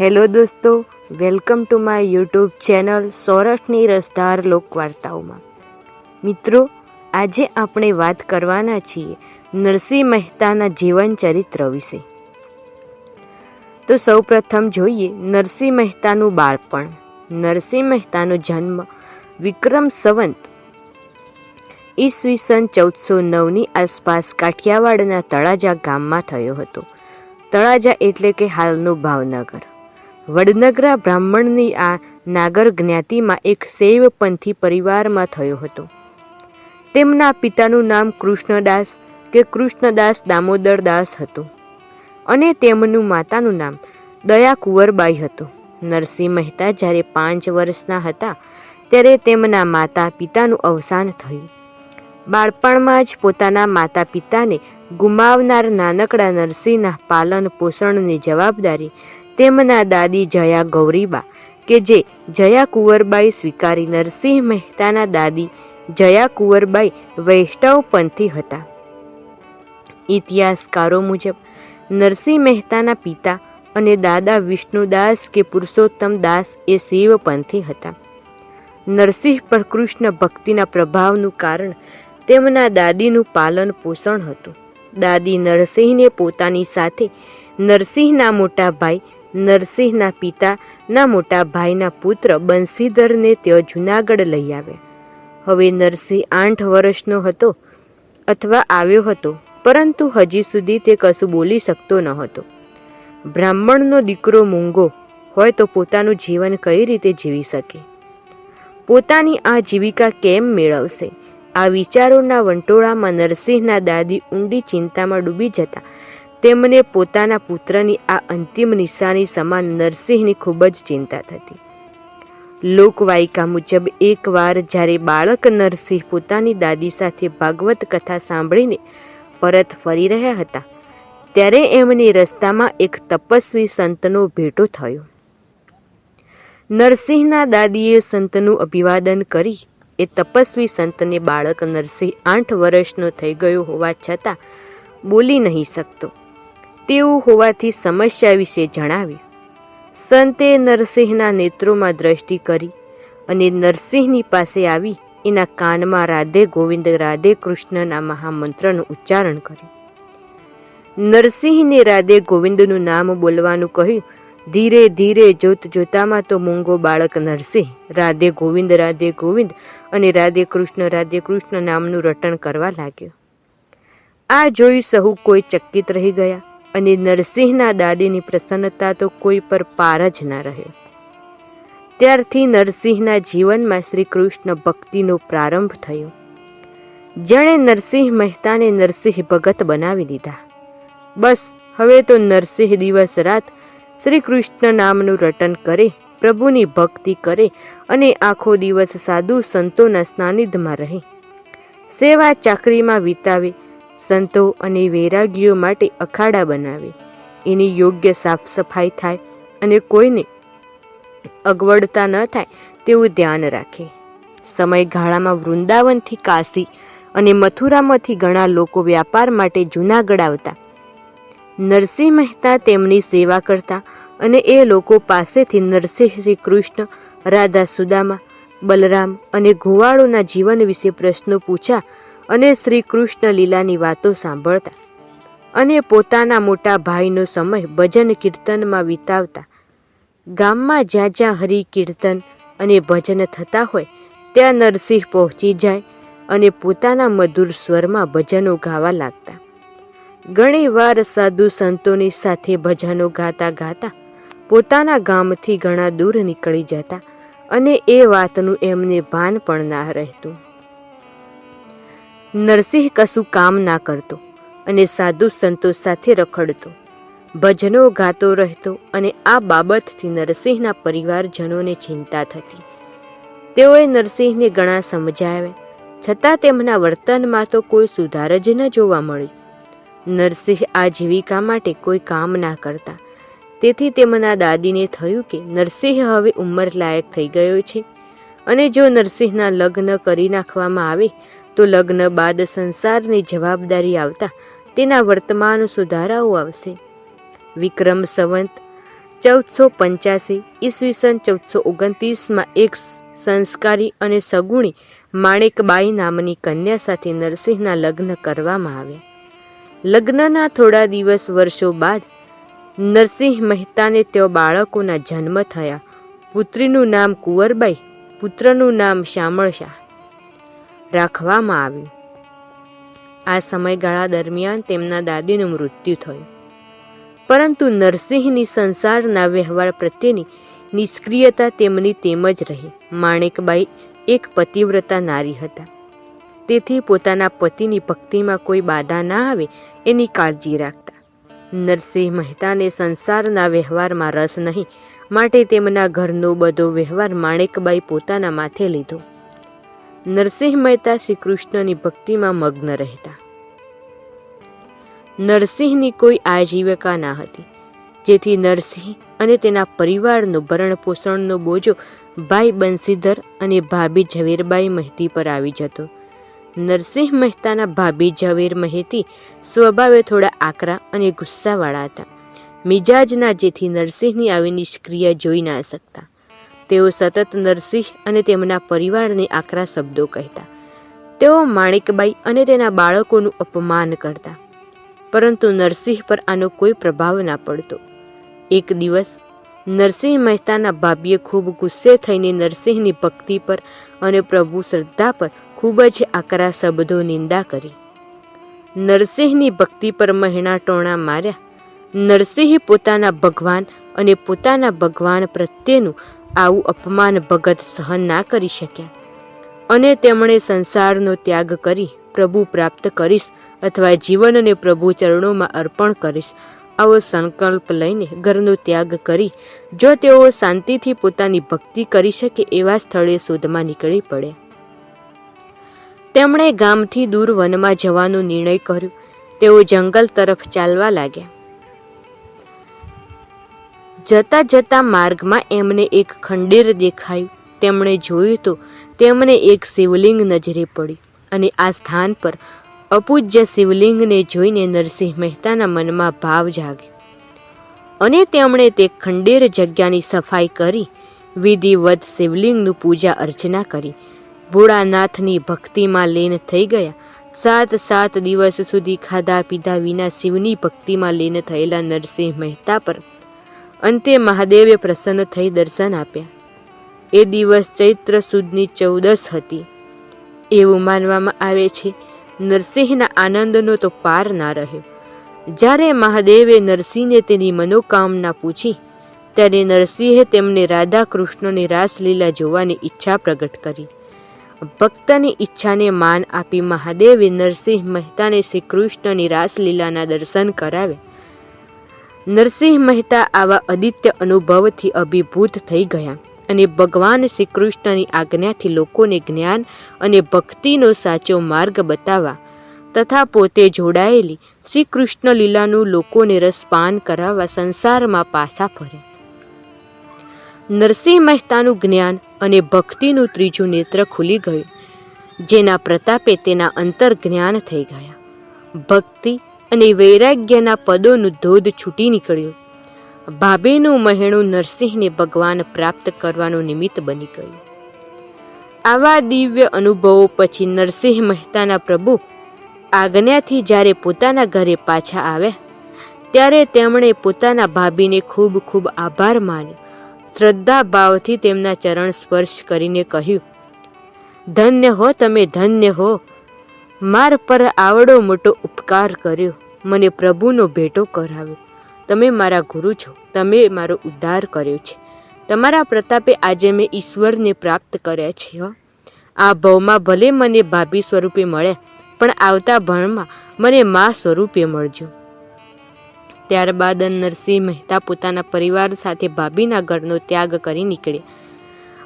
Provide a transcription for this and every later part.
Hello દોસ્તો, welcome to my YouTube channel સૌરાષ્ટ્રની રસધાર લોકવાર્તાઓમાં. મિત્રો, આજે આપણે વાત કરવાના છીએ નરસિંહ મહેતાના જીવન ચરિત્ર વિશે. તો સૌપ્રથમ જોઈએ નરસિંહ મહેતાનું બાળપણ. નરસિંહ મહેતાનો જન્મ વિક્રમ સંવંત ઈસવીસન ચૌદસો નવની આસપાસ કાઠિયાવાડના તળાજા ગામમાં થયો હતો. તળાજા એટલે કે હાલનું ભાવનગર. વડનગરા બ્રાહ્મણની આ નાગર જ્ઞાતિમાં એક શૈવપંથી પરિવારમાં થયો હતો. તેમના પિતાનું નામ કૃષ્ણદાસ કે કૃષ્ણદાસ દામોદરદાસ હતું અને તેમનું માતાનું નામ દયા કુંવરબાઈ હતું. નરસિંહ મહેતા જ્યારે પાંચ વર્ષના હતા ત્યારે તેમના માતા પિતાનું અવસાન થયું. બાળપણમાં જ પોતાના માતા પિતાને ગુમાવનાર નાનકડા નરસિંહના પાલન પોષણની જવાબદારી તેમના દાદી જયા ગૌરીબા કે જે જયા કુંવરબાઈ સ્વીકારી નરસિંહ મહેતાના દાદી જયા કુંવરબાઈ વૈષ્ણવ પંથી હતા. ઇતિહાસકારો મુજબ નરસિંહ મહેતાના પિતા અને દાદા વિષ્ણુદાસ કે પુરુષોત્તમ દાસ એ શિવપંથી હતા. નરસિંહ પર કૃષ્ણ ભક્તિના પ્રભાવનું કારણ તેમના દાદીનું પાલન પોષણ હતું. દાદી નરસિંહને પોતાની સાથે નરસિંહના મોટા ભાઈ નરસિંહના પિતાના મોટા ભાઈના પુત્ર બંસીધરને તેઓ જૂનાગઢ લઈ આવ્યા. હવે નરસિંહ આઠ વર્ષનો હતો અથવા આવ્યો હતો, પરંતુ હજી સુધી તે કશું બોલી શકતો ન હતો. બ્રાહ્મણનો દીકરો મૂંગો હોય તો પોતાનું જીવન કઈ રીતે જીવી શકે? પોતાની આ જીવિકા કેમ મેળવશે? આ વિચારોના વંટોળામાં નરસિંહના દાદી ઊંડી ચિંતામાં ડૂબી જતા તેમને પોતાના પુત્રની આ અંતિમ નિશાની સમાન નરસિંહની ખૂબ જ ચિંતા થતી. લોકવાયકા મુજબ એકવાર જ્યારે બાળક નરસિંહ પોતાની દાદી સાથે ભાગવત કથા સાંભળીને પરત ફરી રહ્યા હતા, ત્યારે એમને રસ્તામાં એક તપસ્વી સંતનો ભેટો થયો. નરસિંહના દાદીએ સંતનું અભિવાદન કરી, એ તપસ્વી સંતને બાળક નરસિંહ આઠ વર્ષનો થઈ ગયો હોવા છતાં બોલી નહીં શકતો. તેવું હોવાથી સમસ્યા વિશે જણાવ્યું. સંતે નરસિંહના નેત્રોમાં દ્રષ્ટિ કરી અને નરસિંહની પાસે આવી એના કાનમાં રાધે ગોવિંદ, રાધે કૃષ્ણના મહામંત્રનું ઉચ્ચારણ કર્યું. નરસિંહને રાધે ગોવિંદનું નામ બોલવાનું કહ્યું, ધીરે ધીરે જોત જોતામાં તો મૂંગો બાળક નરસિંહ, રાધે ગોવિંદ રાધે ગોવિંદ અને રાધે કૃષ્ણ રાધે કૃષ્ણ નામનું રટણ કરવા લાગ્યો. આ જોઈ સહુ કોઈ ચકિત રહી ગયા. અને નરસિંહના દાદીની પ્રસન્નતા તો કોઈ પર પાર જ ના રહ્યો. ત્યારથી નરસિંહના જીવનમાં શ્રી કૃષ્ણ ભક્તિનો પ્રારંભ થયો. જેણે નરસિંહ મહેતાને નરસિંહ ભગત બનાવી દીધા. બસ, હવે તો નરસિંહ દિવસ રાત શ્રી કૃષ્ણ નામનું રટન કરે, પ્રભુની ભક્તિ કરે અને આખો દિવસ સાધુ સંતોના સ્નાનિધમાં રહે. સેવા ચાકરીમાં વિતાવે સંતો અને વૈરાગીઓ માટે અખાડા બનાવે. એની યોગ્ય સાફ સફાઈ થાય અને કોઈને અગવડતા ન થાય તેવું ધ્યાન રાખે. સમયગાળામાં વૃંદાવનથી કાશી અને મથુરામાંથી ઘણા લોકો વ્યાપાર માટે જૂનાગઢ આવતા. નરસિંહ મહેતા તેમની સેવા કરતા અને એ લોકો પાસેથી નરસિંહ શ્રી કૃષ્ણ રાધા સુદામા બલરામ અને ઘુવાળોના જીવન વિશે પ્રશ્નો પૂછ્યા અને શ્રી કૃષ્ણ લીલાની વાતો સાંભળતા અને પોતાના મોટા ભાઈનો સમય ભજન કીર્તનમાં વિતાવતા ગામમાં જ્યાં જ્યાં હરિ કીર્તન અને ભજન થતા હોય ત્યાં નરસિંહ પહોંચી જાય અને પોતાના મધુર સ્વરમાં ભજનો ગાવા લાગતા. ઘણી વાર સાધુ સંતોની સાથે ભજનો ગાતા ગાતા પોતાના ગામથી ઘણા દૂર નીકળી જતા અને એ વાતનું એમને ભાન પણ ના રહેતું. નરસિંહ કશું કામ ના કરતો અને સાધુ સંતો સાથે રખડતો. ભજનો ગાતો રહેતો અને આ બાબતથી નરસિંહના પરિવારજનોને ચિંતા થતી. તેઓએ નરસિંહને ઘણા સમજાવ્યા, છતાં તેમના વર્તનમાં તો કોઈ સુધાર જ ન જોવા મળ્યો. નરસિંહ આ જીવિકા માટે કોઈ કામ ના કરતા. તેથી તેમના દાદીને થયું કે નરસિંહ હવે ઉંમર લાયક થઈ ગયો છે અને જો નરસિંહના લગ્ન કરી નાખવામાં આવે તો લગ્ન બાદ સંસારની જવાબદારી આવતા તેના વર્તમાન સુધારાઓ આવશે. વિક્રમ સંવંત, ચૌદસો પંચ્યાસી ઈસવીસન ચૌદસો ઓગણત્રીસમાં એક સંસ્કારી અને સગુણી માણેકબાઈ નામની કન્યા સાથે નરસિંહના લગ્ન કરવામાં આવ્યા. લગ્નના થોડા દિવસ વર્ષો બાદ નરસિંહ મહેતાને તેઓ બાળકોના જન્મ થયા. પુત્રીનું નામ કુંવરબાઈ, પુત્રનું નામ શામળ શાહ રાખવામાં આવ્યું. આ સમયગાળા દરમિયાન તેમના દાદીનું મૃત્યુ થયું. પરંતુ નરસિંહની સંસારના વ્યવહાર પ્રત્યેની નિષ્ક્રિયતા તેમની તેમ જ રહી. માણેકબાઈ એક પતિવ્રતા નારી હતા. તેથી પોતાના પતિની ભક્તિમાં કોઈ બાધા ના આવે એની કાળજી રાખતા. નરસિંહ મહેતાને સંસારના વ્યવહારમાં રસ નહીં, માટે તેમના ઘરનો બધો વ્યવહાર માણેકબાઈ પોતાના માથે લીધો. નરસિંહ મહેતા શ્રી કૃષ્ણની ભક્તિમાં મગ્ન રહેતા. નરસિંહની કોઈ આજીવિકા ના હતી. જેથી નરસિંહ અને તેના પરિવારનો ભરણ પોષણનો બોજો ભાઈ બંસીધર અને ભાભી ઝવેરબાઈ મહેતી પર આવી જતો. નરસિંહ મહેતાના ભાભી ઝવેર મહેતી સ્વભાવે થોડા આકરા અને ગુસ્સાવાળા હતા. મિજાજના જેથી નરસિંહની આવી નિષ્ક્રિય જોઈ ના શકતા. તેઓ સતત નરસિંહ અને તેમના પરિવારને આકરા શબ્દો કહેતા. તેઓ માણેકબાઈ અને તેના બાળકોનું અપમાન કરતા. પરંતુ નરસિંહ પર આનો કોઈ પ્રભાવ ના પડતો. એક દિવસ, નરસિંહ મહેતાના ભાભીએ ખૂબ ગુસ્સે થઈને નરસિંહની ભક્તિ પર અને પ્રભુ શ્રદ્ધા પર ખૂબ જ આકરા શબ્દો નિંદા કરી. નરસિંહની ભક્તિ પર મહેણા ટોણા માર્યા. નરસિંહ પોતાના ભગવાન અને પોતાના ભગવાન પ્રત્યેનું આવું અપમાન ભગત સહન ના કરી શક્યા અને તેમણે સંસારનો ત્યાગ કરી પ્રભુ પ્રાપ્ત કરીશ અથવા જીવનને પ્રભુ ચરણોમાં અર્પણ કરીશ. આવો સંકલ્પ લઈને ઘરનો ત્યાગ કરી, જો તેઓ શાંતિથી પોતાની ભક્તિ કરી શકે એવા સ્થળે શોધમાં નીકળી પડે. તેમણે ગામથી દૂર વનમાં જવાનો નિર્ણય કર્યો. તેઓ જંગલ તરફ ચાલવા લાગ્યા. જતા જતા માર્ગમાં એમને એક ખંડેર દેખાયું. તેમણે જોયું તો તેમને એક શિવલિંગ નજરે પડી અને આ સ્થાન પર અપૂજ્ય શિવલિંગને જોઈને નરસિંહ મહેતાના મનમાં ભાવ જાગ્યો અને તેમણે તે ખંડેર જગ્યાની સફાઈ કરી, વિધિવત શિવલિંગનું પૂજા અર્ચના કરી. ભોળાનાથની ભક્તિમાં લીન થઈ ગયા. સાત સાત દિવસ સુધી ખાધા પીધા વિના શિવની ભક્તિમાં લીન થયેલા નરસિંહ મહેતા પર અંતે મહાદેવે પ્રસન્ન થઈ દર્શન આપ્યા. એ દિવસ ચૈત્ર સુદની ચૌદસ હતી. એવું માનવામાં આવે છે, નરસિંહના આનંદનો તો પાર ના રહ્યો. જ્યારે મહાદેવે નરસિંહને તેની મનોકામના પૂછી, ત્યારે નરસિંહે તેમને રાધા કૃષ્ણની રાસલીલા જોવાની ઈચ્છા પ્રગટ કરી. ભક્તની ઈચ્છાને માન આપી મહાદેવે નરસિંહ મહેતાને શ્રી કૃષ્ણની રાસલીલાના દર્શન કરાવે નરસિંહ મહેતા આવા અદિત્ય અનુભવથી અભિભૂત થઈ ગયા અને ભગવાન શ્રી કૃષ્ણની આજ્ઞાથી લોકોને જ્ઞાન અને ભક્તિનો સાચો માર્ગ બતાવવા તથા પોતે જોડાયેલી શ્રી કૃષ્ણ લીલાનું લોકોને રસપાન કરાવવા સંસારમાં પાછા ફર્યા. નરસિંહ મહેતાનું જ્ઞાન અને ભક્તિનું ત્રીજું નેત્ર ખુલી ગયું, જેના પ્રતાપે તેના અંતર જ્ઞાન થઈ ગયા. ભક્તિ અને વૈરાગ્યના પદોનું ધોધ છૂટી નીકળ્યું. ભાભીનું મહેણું નરસિંહને ભગવાન પ્રાપ્ત કરવાનું નિમિત્ત બની ગયું. આવા દિવ્ય અનુભવો પછી નરસિંહ મહેતાના પ્રભુ આજ્ઞાથી જ્યારે પોતાના ઘરે પાછા આવ્યા, ત્યારે તેમણે પોતાના ભાભીને ખૂબ ખૂબ આભાર માન્યો. શ્રદ્ધા ભાવથી તેમના ચરણ સ્પર્શ કરીને કહ્યું, ધન્ય હો, તમે ધન્ય હો. માર પર આવડો મોટો ઉપકાર કર્યો. મને પ્રભુનો ભેટો કરાવ્યો. તમે મારા ગુરુ છો. તમે મારો ઉદ્ધાર કર્યો છે. તમારા પ્રતાપે આજે મેં ઈશ્વરને પ્રાપ્ત કર્યા છે આ ભવમાં ભલે મને ભાભી સ્વરૂપે મળ્યા પણ આવતા ભણમાં મને મા સ્વરૂપે મળજો. ત્યારબાદ નરસિંહ મહેતા પોતાના પરિવાર સાથે ભાભીના ઘરનો ત્યાગ કરી નીકળ્યા.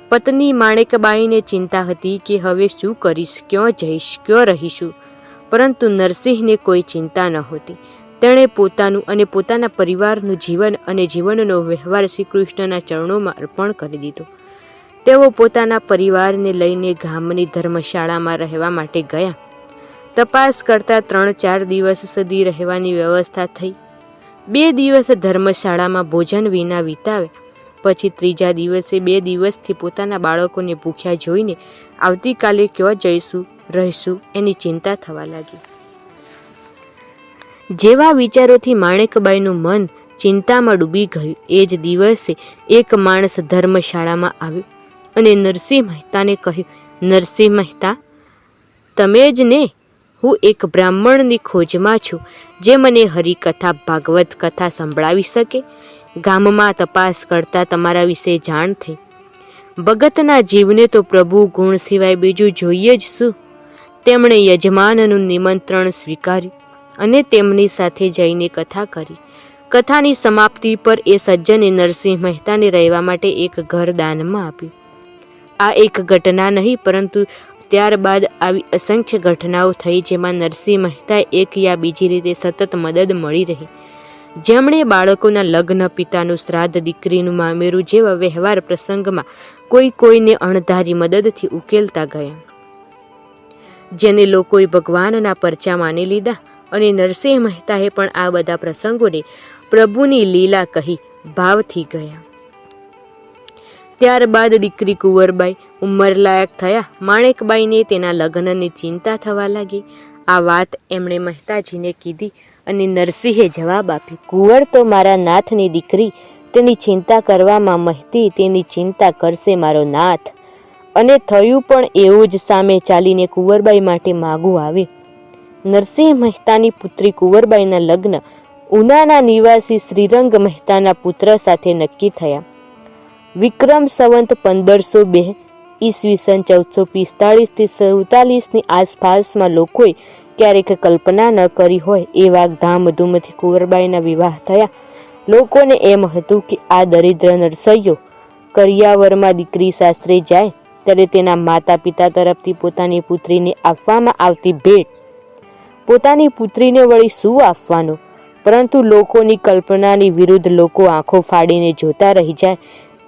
પત્ની માણેકબાઈને ચિંતા હતી કે હવે શું કરીશ, ક્યાં જઈશ, ક્યાં રહીશું? પરંતુ નરસિંહને કોઈ ચિંતા નહોતી તેણે પોતાનું અને પોતાના પરિવારનું જીવન અને જીવનનો વ્યવહાર શ્રી કૃષ્ણના ચરણોમાં અર્પણ કરી દીધો. તેઓ પોતાના પરિવારને લઈને ગામની ધર્મશાળામાં રહેવા માટે ગયા. તપાસ કરતા ત્રણ ચાર દિવસ સુધી રહેવાની વ્યવસ્થા થઈ. બે દિવસ ધર્મશાળામાં ભોજન વિના વિતાવે. પછી ત્રીજા દિવસે બે દિવસથી પોતાના બાળકોને ભૂખ્યા જોઈને આવતીકાલે ક્યાં જઈશું, રહીશું એની ચિંતા થવા લાગી. જેવા વિચારોથી માણેકબાઈનું મન ચિંતામાં ડૂબી ગયું. એ જ દિવસે એક માણસ ધર્મશાળામાં આવ્યો અને નરસિંહ મહેતાને કહ્યું, નરસિંહ મહેતા, તમે જ ને? હું એક બ્રાહ્મણની ખોજમાં છું જે મને હરિકથા, ભાગવત કથા સંભળાવી શકે? ગામમાં તપાસ કરતા તમારા વિશે જાણ થઈ. ભગતના જીવને તો પ્રભુ ગુણ સિવાય બીજું જોઈએ જ શું? તેમણે યજમાનનું નિમંત્રણ સ્વીકાર્યું અને તેમની સાથે જઈને કથા કરી. કથાની સમાપ્તિ પર એ સજ્જને નરસિંહ મહેતાને રહેવા માટે એક ઘર દાનમાં આપ્યું. આ એક ઘટના નહીં, પરંતુ ત્યારબાદ આવી અસંખ્ય ઘટનાઓ થઈ, જેમાં નરસિંહ મહેતાએ એક યા બીજી રીતે સતત મદદ મળી રહી. જેમણે બાળકોના લગ્ન, પિતાનું શ્રાદ્ધ, દીકરીનું મામેરું જેવા વ્યવહાર પ્રસંગમાં કોઈ કોઈને અણધારી મદદથી ઉકેલતા ગયા. જેને લોકોએ ભગવાનના પરચા માની લીધા અને નરસિંહ મહેતાએ પણ આ બધા પ્રસંગોને પ્રભુની લીલા કહી ભાવથી ગયા. ત્યારબાદ દીકરી કુંવરબાઈ ઉંમરલાયક થયા. માણેકબાઈને તેના લગ્નની ચિંતા થવા લાગી. આ વાત એમણે મહેતાજીને કીધી. અને નરસિંહે જવાબ આપ્યો, કુંવર તો મારા નાથની દીકરી, તેની ચિંતા કરવામાં મહતી, તેની ચિંતા કરશે મારો નાથ. અને થયું પણ એવું જ સામે ચાલીને કુંવરબાઈ માટે માગું આવે. નરસિંહ મહેતાની પુત્રી કુંવરબાઈના લગ્ન ઉનાના નિવાસી શ્રીરંગ મહેતાના પુત્ર સાથે નક્કી થયા. વિક્રમ સંવંત પંદરસો બે ઈસવીસન ચૌદસો પિસ્તાળીસથી સુડતાલીસની આસપાસમાં લોકોએ ક્યારેક કલ્પના ન કરી હોય એવા ધામધૂમથી કુંવરબાઈના વિવાહ થયા. લોકોને એમ હતું કે આ દરિદ્ર નરસૈયો કરિયાવરમાં દીકરી શાસ્ત્રે જાય ત્યારે તેના માતા પિતા તરફથી પોતાની પુત્રીને આપવામાં આવતી ભેટ પોતાની પુત્રીને વળી શું આપવાનું? પરંતુ લોકોની કલ્પનાની વિરુદ્ધ લોકો આંખો ફાડીને જોતા રહી જાય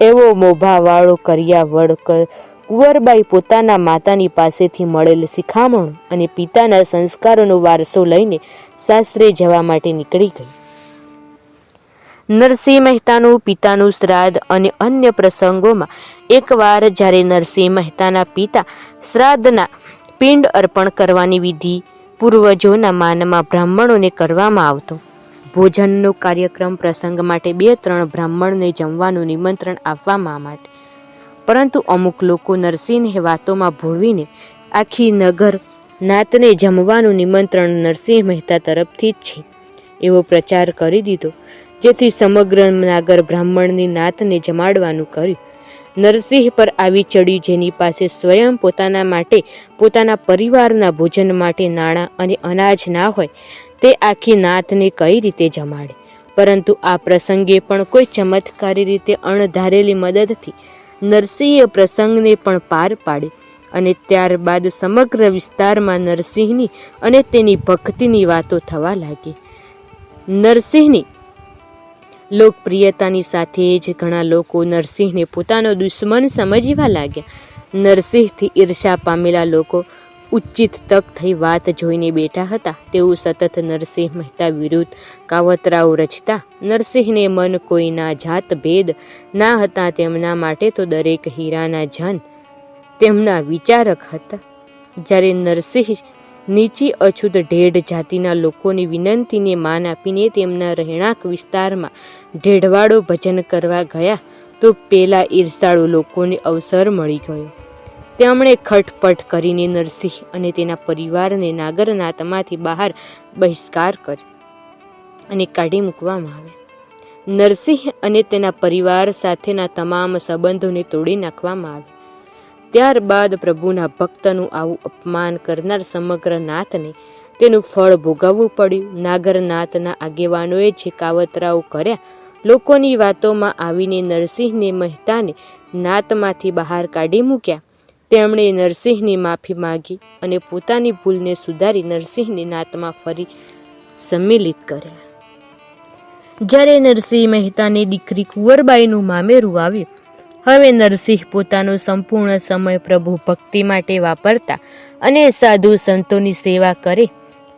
એવો મોભાવાળો કરિયાવડ કુંવરબાઈ પોતાના માતાની પાસેથી મળેલ શિખામણો અને પિતાના સંસ્કારોનો વારસો લઈને સાસરે જવા માટે નીકળી ગઈ. નરસિંહ મહેતાનું પિતાનું શ્રાદ્ધ અને અન્ય પ્રસંગોમાં એકવાર જ્યારે નરસિંહ મહેતાના પિતા શ્રાદ્ધના પિંડ અર્પણ કરવાની વિધિ પૂર્વજોના માનમાં બ્રાહ્મણોને કરવામાં આવતો. ભોજનનો કાર્યક્રમ પ્રસંગ માટે બે ત્રણ બ્રાહ્મણને જમવાનું નિમંત્રણ આપવામાં માટે પરંતુ અમુક લોકો નરસિંહને વાતોમાં ભૂળવીને આખી નગર નાતને જમવાનું નિમંત્રણ નરસિંહ મહેતા તરફથી જ છે. એવો પ્રચાર કરી દીધો, જેથી સમગ્ર નાગર બ્રાહ્મણની નાતને જમાડવાનું કર્યું. નરસિંહ પર આવી ચડ્યું જેની પાસે સ્વયં પોતાના માટે, પોતાના પરિવારના ભોજન માટે નાણાં અને અનાજ ના હોય, તે આખી નાતને કઈ રીતે જમાડે? પરંતુ આ પ્રસંગે પણ કોઈ ચમત્કારી રીતે અણધારેલી મદદથી નરસિંહે પ્રસંગને પણ પાર પાડે અને ત્યારબાદ સમગ્ર વિસ્તારમાં નરસિંહની અને તેની ભક્તિની વાતો થવા લાગી. નરસિંહની લોકપ્રિયતાની સાથે જ ઘણા લોકો નરસિંહને પોતાનો દુશ્મન સમજવા લાગ્યા. નરસિંહથી ઈર્ષા પામેલા લોકો ઉચિત તક થઈ વાત જોઈને બેઠા હતા. તેવું સતત નરસિંહ મહેતા વિરુદ્ધ કાવતરાઓ રચતા. નરસિંહને મન કોઈના જાત ભેદ ના હતા તેમના માટે તો દરેક હીરાના જન તેમના વિચારક હતા. જ્યારે નરસિંહ નીચી અછૂત ઢેઢ જાતિના લોકોની વિનંતીને માન આપીને તેમના રહેણાંક વિસ્તારમાં ઢેઢવાડો ભજન કરવા ગયા, તો પેલા ઈર્ષાળુ લોકોને અવસર મળી ગયો. તેમણે ખટપટ કરીને નરસિંહ અને તેના પરિવારને નાગરનાથમાંથી બહાર બહિષ્કાર કર્યો અને કાઢી મૂકવામાં આવ્યા. નરસિંહ અને તેના પરિવાર સાથેના તમામ સંબંધોને તોડી નાખવામાં આવ્યા. ત્યારબાદ પ્રભુના ભક્તનું આવું અપમાન કરનાર સમગ્ર નાથને તેનું ફળ ભોગવવું પડ્યું. નાગરનાથના આગેવાનોએ જે કાવતરાઓ કર્યા, લોકોની વાતોમાં આવીને નરસિંહને મહેતાને નાતમાંથી બહાર કાઢી મૂક્યા. તેમણે નરસિંહની માફી માંગી અને પોતાની ભૂલને સુધારી નરસિંહની નાતમાં ફરી સંમિલિત કર્યા. જ્યારે નરસિંહ મહેતાની દીકરી કુંવરબાઈનું મામેરું આવ્યું, હવે નરસિંહ પોતાનો સંપૂર્ણ સમય પ્રભુ ભક્તિ માટે વાપરતા અને સાધુ સંતોની સેવા કરે,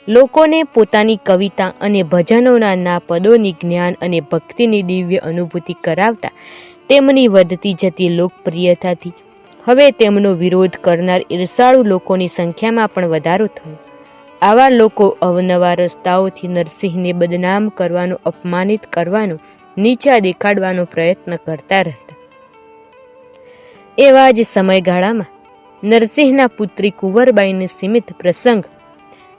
લોકોને પોતાની કવિતા અને ભજનોના ના પદોની જ્ઞાન અને ભક્તિની દિવ્ય અનુભૂતિ કરાવતા તેમની વધતી જતી લોકપ્રિયતાથી હવે તેમનો વિરોધ કરનાર ઈર્ષાળુ લોકોની સંખ્યામાં પણ વધારો થયો. આવા લોકો અવનવા રસ્તાઓથી નરસિંહને બદનામ કરવાનો, અપમાનિત કરવાનો, નીચા દેખાડવાનો પ્રયત્ન કરતા રહેતા. એવા જ સમયગાળામાં નરસિંહના પુત્રી કુંવરબાઈને સીમિત પ્રસંગ.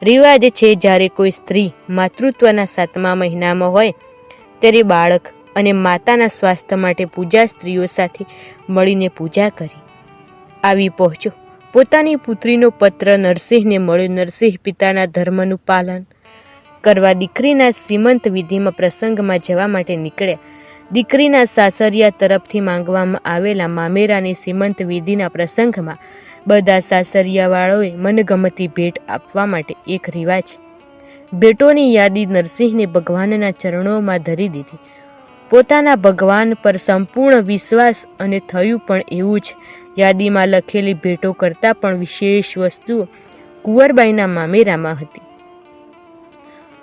રિવાજ છે, જ્યારે કોઈ સ્ત્રી માતૃત્વના સાતમા મહિનામાં હોય, ત્યારે બાળક અને માતાના સ્વાસ્થ્ય માટે પૂજા સ્ત્રીઓ સાથે મળીને પૂજા કરી. આવી પહોંચ્યો. પોતાની પુત્રીનો પત્ર નરસિંહને મળ્યો. નરસિંહ પિતાના ધર્મનું પાલન કરવા દીકરીના સીમંત વિધિમાં પ્રસંગમાં જવા માટે નીકળ્યા. દીકરીના સાસરિયા તરફથી માંગવામાં આવેલા મામેરાની સીમંત વિધિના પ્રસંગમાં બધા સાસરિયાવાળોએ મનગમતી ભેટ આપવા માટે એક રિવાજ ભેટોની યાદી નરસિંહને ભગવાનના ચરણોમાં ધરી દીધી. પોતાના ભગવાન પર સંપૂર્ણ વિશ્વાસ અને થયું પણ એવું જ યાદીમાં લખેલી ભેટો કરતાં પણ વિશેષ વસ્તુ કુંવરબાઈના મામેરામાં હતી.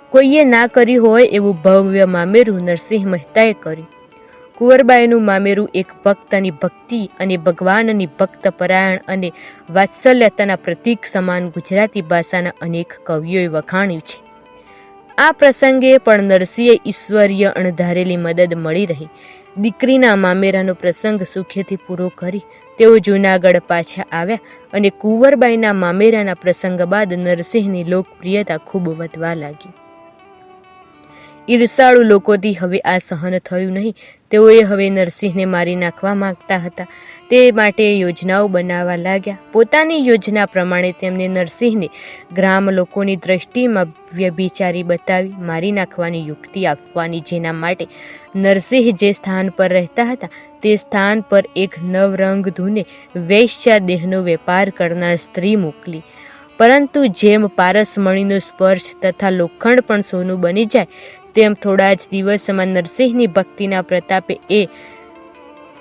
કોઈએ ના કરી હોય એવું ભવ્ય મામેરું નરસિંહ મહેતાએ કર્યું. કુંવરબાઈનું મામેરું એક ભક્તની ભક્તિ અને ભગવાનની ભક્ત પરાયણ અને વાત્સલ્યતાના પ્રતીક સમાન ગુજરાતી ભાષાના અનેક કવિઓએ વખાણ્યું છે. આ પ્રસંગે પણ નરસિંહે ઈશ્વરીય અણધારેલી મદદ મળી રહી. દીકરીના મામેરાનો પ્રસંગ સુખેથી પૂરો કરી તેઓ જૂનાગઢ પાછા આવ્યા અને કુંવરબાઈના મામેરાના પ્રસંગ બાદ નરસિંહની લોકપ્રિયતા ખૂબ વધવા લાગી. ઈર્ષાળુ લોકોથી હવે આ સહન થયું નહીં. તેઓએ હવે નરસિંહને મારી નાખવા માગતા હતા. તે માટે યોજનાઓ બનાવવા લાગ્યા. પોતાની યોજના પ્રમાણે તેમને નરસિંહને ગ્રામ લોકોની દ્રષ્ટિમાં વ્યભિચારી બતાવી, મારી નાખવાની યુક્તિ આપવાની, જેના માટે નરસિંહ જે સ્થાન પર રહેતા હતા, તે સ્થાન પર એક નવરંગ ધૂને વૈશ્ય દેહનો વેપાર કરનાર સ્ત્રી મોકલી. પરંતુ જેમ પારસમણીનો સ્પર્શ તથા લોખંડ પણ સોનું બની જાય, તેમ થોડા જ દિવસમાં નરસિંહની ભક્તિના પ્રતાપે એ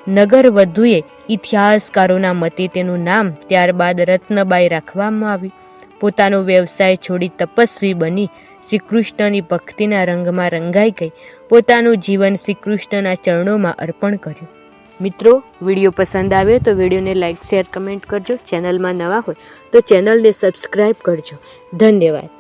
નગર વધુએ ઇતિહાસકારોના મતે તેનું નામ ત્યારબાદ રત્નબાઈ રાખવામાં આવ્યું. પોતાનો વ્યવસાય છોડી તપસ્વી બની શ્રીકૃષ્ણની ભક્તિના રંગમાં રંગાઈ ગઈ. પોતાનું જીવન શ્રીકૃષ્ણના ચરણોમાં અર્પણ કર્યું. મિત્રો, વીડિયો પસંદ આવ્યો તો વિડીયોને લાઇક શેર, કમેન્ટ કરજો. ચેનલમાં નવા હોય તો ચેનલને સબસ્ક્રાઈબ કરજો. ધન્યવાદ.